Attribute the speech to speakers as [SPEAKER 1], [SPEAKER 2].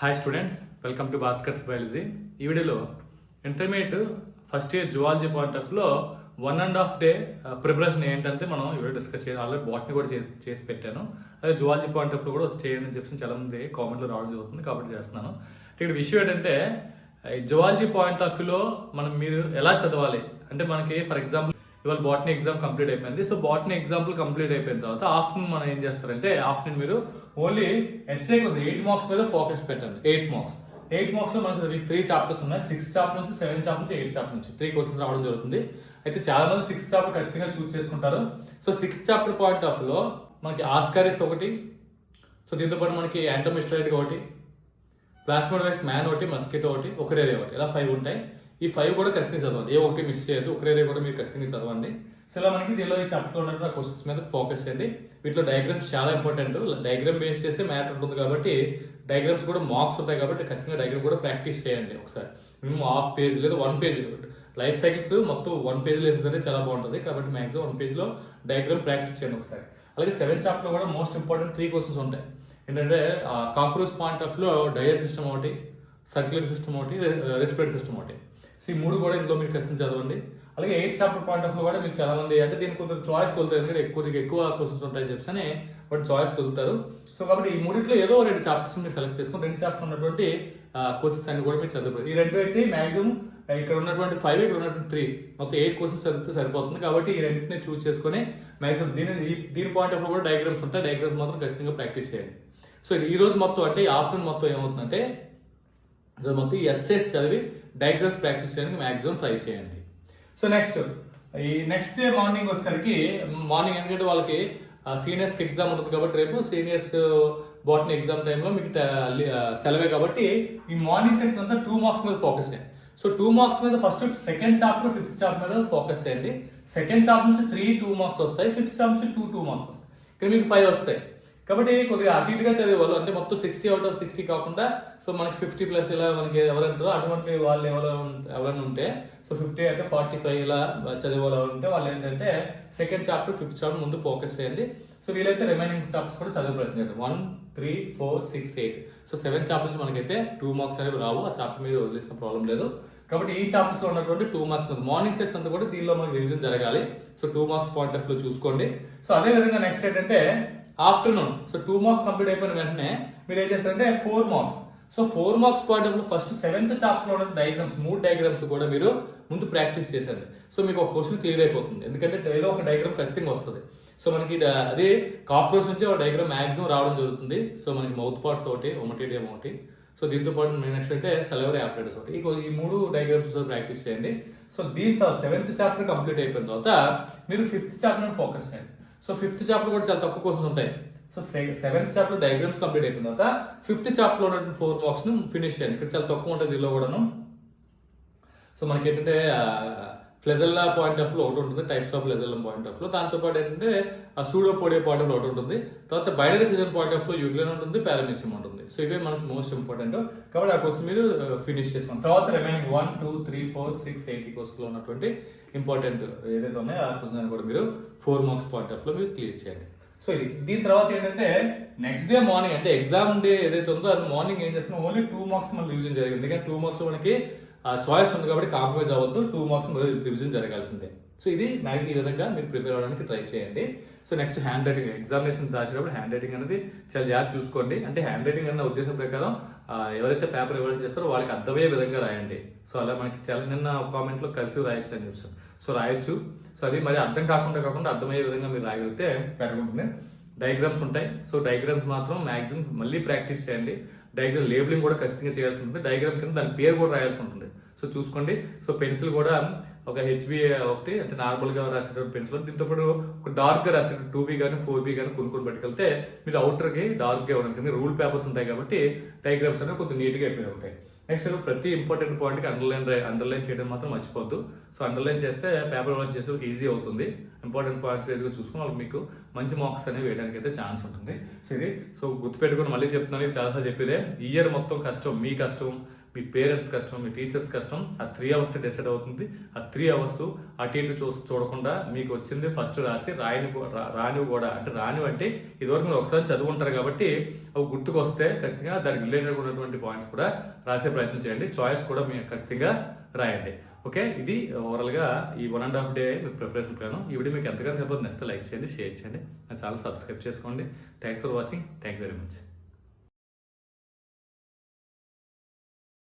[SPEAKER 1] Hi students welcome to Bhaskar's biology ఈ వీడియోలో intermediate first year zoology point ఆఫ్లో one and half day preparation ఏంటంటే మనం ఈ డిస్కస్ చేయాలి. ఆల్రెడీ బాట్ని కూడా చేసి చేసి పెట్టాను. అదే జువాలజీ పాయింట్ ఆఫ్లో కూడా చేయండి అని చెప్పి చాలా మంది కామెంట్లో రావడం జరుగుతుంది కాబట్టి చేస్తున్నాను. ఇక్కడ విషయం ఏంటంటే జువాలజీ పాయింట్ ఆఫ్ వ్యూలో మనం మీరు ఎలా చదవాలి? అంటే మనకి ఫర్ ఎగ్జాంపుల్ ఇవాళ బాటనీ ఎగ్జామ్ కంప్లీట్ అయిపోయింది. సో బాటనీ ఎగ్జాంపుల్ కంప్లీట్ అయిపోయిన తర్వాత ఆఫ్టర్నూన్ మనం ఏం చేస్తారంటే ఆఫ్టర్నూన్ మీరు ఓన్లీ ఎస్ఏ కోసం ఎయిట్ మార్క్స్ మీద ఫోకస్ పెట్టండి. ఎయిట్ మార్క్స్ ఎయిట్ మార్క్స్ మనకు మనకి త్రీ చాప్టర్స్ ఉన్నాయి. సిక్స్ చాప్టర్ నుంచి సెవెన్ చాప్టర్ నుంచి ఎయిట్ చాప్టర్ నుంచి త్రీ క్వశ్చన్స్ రావడం జరుగుతుంది. అయితే చాలా మంది సిక్స్ చాప్టర్ ఖచ్చితంగా చూస్ చేసుకుంటారు. సో సిక్స్ చాప్టర్ పాయింట్ ఆఫ్లో మనకి ఆస్కారిస్ ఒకటి. సో దీంతో పాటు మనకి యాంటోమిస్టరైట్ ఒకటి. ప్లాస్మోడ్ వైస్ మ్యాన్ ఒకటి. మస్కిటో ఒకటి. ఒకరేరే ఒకటి. ఇలా ఫైవ్ ఉంటాయి. ఈ ఫైవ్ కూడా ఖచ్చితంగా చదవండి. ఏ ఒకటి మిస్ చేయొద్దు. ఒకరేరే కూడా మీరు ఖచ్చితంగా చదవండి. సో ఇలా మనకి దీనిలో ఈ చాప్టర్లో ఉన్నటువంటి క్వశ్చన్స్ మీద ఫోకస్ చేయండి. వీటిలో డయాగ్రామ్స్ చాలా ఇంపార్టెంట్ డయాగ్రామ్ బేస్ చేసే మ్యాటర్ ఉంటుంది కాబట్టి డయాగ్రామ్స్ కూడా మార్క్స్ ఉంటాయి కాబట్టి ఖచ్చితంగా డయాగ్రామ్ కూడా ప్రాక్టీస్ చేయండి ఒకసారి. మినిమం హాఫ్ పేజ్ లేదా వన్ పేజ్ లైఫ్ సైకిల్స్ మొత్తం వన్ పేజ్లో వేసేసరికి చాలా బాగుంటుంది. కాబట్టి మ్యాక్సిమం వన్ పేజ్లో డయాగ్రామ్ ప్రాక్టీస్ చేయండి ఒకసారి. అలాగే సెవెన్ చాప్టర్లో కూడా మోస్ట్ ఇంపార్టెంట్ త్రీ క్వశ్చన్స్ ఉంటాయి. ఏంటంటే కాక్రోచ్ పాయింట్ ఆఫ్లో డయర్ సిస్టమ్ ఒకటి సర్క్యులర్ సిస్టమ్ ఒకటి రెస్పిరేటరీ సిస్టమ్ ఒకటి. సో ఈ మూడు కూడా ఇందులో మీరు ఖచ్చితంగా చదవండి. అలాగే ఎయిత్ చాప్టర్ పాయింట్ ఆఫ్ కూడా మీరు చాలామంది అంటే దీనికి కొంచెం చాయిస్ కొలుతారు. ఎందుకంటే ఎక్కువ దీనికి ఎక్కువ క్వశ్చన్స్ ఉంటాయని చెప్పి వాటి చాయిస్ కొలుతారు. సో కాబట్టి ఈ మూడింటిలో ఏదో రెండు చాప్టర్స్ మీరు సెలెక్ట్ చేసుకుని రెండు చాప్టర్ ఉన్నటువంటి క్వశ్చన్స్ అన్ని కూడా మీరు చదువుకోవాలి ఈ రెండు అయితే మాక్సిమం ఇక్కడ ఉన్నటువంటి ఫైవ్ ఇక్కడ ఉన్నటువంటి త్రీ మొత్తం ఎయిట్ క్వశ్చన్స్ చదివితే సరిపోతుంది. కాబట్టి ఈ రెండింటిని చూస్ చేసుకొని మాక్సిమం దీని దీని పాయింట్ ఆఫ్ కూడా డయాగ్రామ్స్ ఉంటాయి. డయాగ్రామ్స్ మాత్రం ఖచ్చితంగా ప్రాక్టీస్ చేయండి. సో ఈ రోజు మొత్తం అంటే ఆఫ్టర్నూన్ మొత్తం ఏమవుతుందంటే సో మొత్తం ఎస్ఎస్ చదివి డయాగ్రామ్స్ ప్రాక్టీస్ చేయడానికి మ్యాక్సిమం ట్రై చేయండి. సో నెక్స్ట్ ఈ నెక్స్ట్ డే మార్నింగ్ వచ్చేసరికి మార్నింగ్ ఎందుకంటే వాళ్ళకి సీనియర్స్కి ఎగ్జామ్ ఉంటుంది కాబట్టి రేపు సీనియర్స్ బాటనీ ఎగ్జామ్ టైంలో మీకు సెలవే కాబట్టి ఈ మార్నింగ్ సెక్షన్ అంతా టూ మార్క్స్ మీద ఫోకస్ చేయండి. సో టూ మార్క్స్ మీద first second chapter fifth chapter మీద ఫోకస్ చేయండి. సెకండ్ చాప్టర్ నుంచి త్రీ టూ మార్క్స్ వస్తాయి ఫిఫ్త్ చాప్టర్ నుంచి టూ టూ మార్క్స్ వస్తాయి. ఇక్కడ మీకు ఫైవ్ వస్తాయి. కాబట్టి కొద్దిగా అటు ఇటుగా చదివేవాళ్ళు అంటే మొత్తం సిక్స్టీ అవుట్ ఆఫ్ సిక్స్టీ కాకుండా సో మనకి ఫిఫ్టీ ప్లస్ ఇలా మనకి ఎవరంటారో అటువంటి వాళ్ళు ఎవరు ఎవరైనా ఉంటే సో ఫిఫ్టీ అంటే ఫార్టీ ఫైవ్ ఇలా చదివేవాళ్ళు ఉంటే వాళ్ళు ఏంటంటే సెకండ్ చాప్టర్ ఫిఫ్త్ చాప్టర్ ముందు ఫోకస్ చేయండి. సో వీలైతే రిమైనింగ్ చాప్టర్స్ కూడా చదివే ప్రయత్నం చేయండి. One three four six eight so seven chapter నుంచి మనకైతే టూ మార్క్స్ అనేవి రావు. ఆ చాప్టర్ మీద వదిలేసిన ప్రాబ్లం లేదు. కాబట్టి ఈ చాప్టర్స్లో ఉన్నటువంటి టూ మార్క్స్ మార్నింగ్ సెక్షన్ అంతా కూడా దీనిలో మనకి రివిజన్ జరగాలి. సో టూ మార్క్స్ పాయింట్ ఆఫ్లో చూసుకోండి. సో అదే విధంగా నెక్స్ట్ ఏంటంటే afternoon. So two marks complete అయిపోయిన వెంటనే మీరు ఏం చేస్తారంటే four marks so four marks point of first seventh చాప్టర్లో డయాగ్రామ్స్ మూడు డయాగ్రామ్స్ కూడా మీరు ముందు ప్రాక్టీస్ చేశారు సో మీకు ఒక క్వశ్చన్ క్లియర్ అయిపోతుంది. ఎందుకంటే ఏదో ఒక డయాగ్రామ్ ఖచ్చితంగా వస్తుంది. సో మనకి అదే కాక్రోచ్ నుంచి ఒక డయాగ్రామ్ మాక్సిమం రావడం జరుగుతుంది. సో మనకి మౌత్ పార్ట్స్ ఒకటి ఒమటీడియం ఒకటి. సో దీంతో పాటు నెక్స్ట్ అంటే సెలవరీ ఆపరేటర్స్ ఒకటి. ఈ- ఈ మూడు డయాగ్రామ్స్ ప్రాక్టీస్ చేయండి. సో దీంతో సెవెంత్ చాప్టర్ కంప్లీట్ అయిపోయిన తర్వాత మీరు ఫిఫ్త్ చాప్టర్ ఫోకస్ చేయండి. సో ఫిఫ్త్ చాప్టర్ కూడా చాలా తక్కువ క్వశ్చన్స్ ఉంటాయి. So seventh chapter diagrams complete అయిపోయిన తర్వాత ఫిఫ్త్ చాప్టర్లో ఉన్నటువంటి ఫోర్ బాక్స్ను ను ఫినిష్ చేయండి. ఇక్కడ చాలా తక్కువ ఉంటుంది దీనిలో కూడాను. సో మనకి ఏంటంటే ఫ్లెజల్లా పాయింట్ ఆఫ్లో ఒకటి ఉంటుంది టైప్స్ ఆఫ్ ఫ్లెజల్లా పాయింట్ ఆఫ్లో దాంతో పాటు ఏంటంటే సూడోపోడియా పాయింట్ ఆఫ్ ఒకటి ఉంటుంది. తర్వాత బైనరీ ఫిజన్ పాయింట్ ఆఫ్లో యూగ్లెన్ ఉంటుంది పారామిసియం ఉంటుంది. సో ఇవే మనకి మోస్ట్ ఇంపార్టెంట్ కాబట్టి ఆ కోర్స్ మీరు ఫినిష్ చేసుకోండి. తర్వాత remaining one two three four six eight కోర్స్లో ఉన్నటువంటి ఇంపార్టెంట్ ఏదైతే ఉన్నాయో ఆ క్వశ్చన్ కూడా మీరు ఫోర్ మార్క్స్ పాయింట్ ఆఫ్లో మీరు క్లియర్ చేయండి. సో ఇది దీని తర్వాత ఏంటంటే నెక్స్ట్ డే మార్నింగ్ అంటే ఎగ్జామ్ డే ఏదైతే ఉందో అది మార్నింగ్ ఏం చేస్తున్నాం? ఓన్లీ టూ మార్క్స్ మనం రివిజన్ జరిగింది. ఎందుకంటే టూ మార్క్స్ మనకి చాయిస్ ఉంది కాబట్టి కాంప్రమైజ్ అవ్వద్దు. టూ మార్క్స్ రివిజన్ జరగాల్సిందే. సో ఇది మ్యాక్సిమం ఈ విధంగా మీరు ప్రిపేర్ అవ్వడానికి ట్రై చేయండి. So next handwriting examination రాసేటప్పుడు హ్యాండ్ రైటింగ్ అనేది చాలా జాగ్రత్త చూసుకోండి. అంటే హ్యాండ్ రైటింగ్ అన్న ఉద్దేశం ప్రకారం ఎవరైతే పేపర్ ఇవ్వడం చేస్తారో వాళ్ళకి అర్థమయ్యే విధంగా రాయండి. సో అలా మనకి చాలా నిన్న కామెంట్లో కలిసి రాయొచ్చు అని చెప్పారు. సో రాయొచ్చు. సో అది మరి అర్థం కాకుండా కాకుండా అర్థమయ్యే విధంగా మీరు రాయగలిగితే బెటర్ ఉంటుంది. డయాగ్రామ్స్ ఉంటాయి. సో డయాగ్రామ్స్ మాత్రం మ్యాక్సిమం మళ్ళీ ప్రాక్టీస్ చేయండి. డయాగ్రామ్ లేబులింగ్ కూడా ఖచ్చితంగా చేయాల్సి ఉంటుంది. డయాగ్రామ్ కింద దాని పేరు కూడా రాయాల్సి ఉంటుంది. సో చూసుకోండి. సో పెన్సిల్ కూడా ఒక హెచ్బి ఒకటి అంటే నార్మల్గా రాసేటువంటి పెన్సిల్ దీంతో పాటు ఒక డార్క్గా టూ బి కానీ ఫోర్ బి కానీ కొనుక్కొని పట్టుకెళ్తే మీరు అవుటర్కి డార్క్గా డార్క్ రూల్ పేపర్స్ ఉంటాయి కాబట్టి డయాగ్రామ్స్ అనేవి కొంచెం నీట్గా అయిపోయి ఉంటాయి. నెక్స్ట్ ప్రతి ఇంపార్టెంట్ పాయింట్కి అండర్లైన్ అండర్లైన్ చేయడం మాత్రం మర్చిపోద్దు సో అండర్లైన్ చేస్తే పేపర్ వర్క్ చేసే ఈజీ అవుతుంది. ఇంపార్టెంట్ పాయింట్స్ ఏదో చూసుకుని వాళ్ళకి మీకు మంచి మార్క్స్ అనేవి వేయడానికి అయితే ఛాన్స్ ఉంటుంది. సో ఇది సో గుర్తుపెట్టుకుని మళ్ళీ చెప్తున్నాను. చాలాసార్లు చెప్పేదే. ఇయర్ మొత్తం కష్టం మీ కష్టం మీ పేరెంట్స్ కష్టం మీ టీచర్స్ కష్టం ఆ త్రీ అవర్స్ డిసైడ్ అవుతుంది. ఆ త్రీ అవర్స్ అటు ఇటు చూ చూడకుండా మీకు వచ్చింది ఫస్ట్ రాసి రాయని కూ- రా- రానివి కూడా. అంటే రానివి అంటే ఇదివరకు మీరు ఒకసారి చదువుకుంటారు కాబట్టి అవి గుర్తుకు వస్తే ఖచ్చితంగా దానికి రిలేటెడ్ ఉన్నటువంటి పాయింట్స్ కూడా రాసే ప్రయత్నం చేయండి. చాయిస్ కూడా మీరు ఖచ్చితంగా రాయండి. ఓకే ఇది ఓవరాల్గా ఈ one and half day preparation plan ఈ వీడియో మీకు ఎంతగానో సపోర్ట్ నచ్చితే లైక్ చేయండి షేర్ చేయండి. నా ఛానల్ సబ్స్క్రైబ్ చేసుకోండి. Thanks for watching thank you very much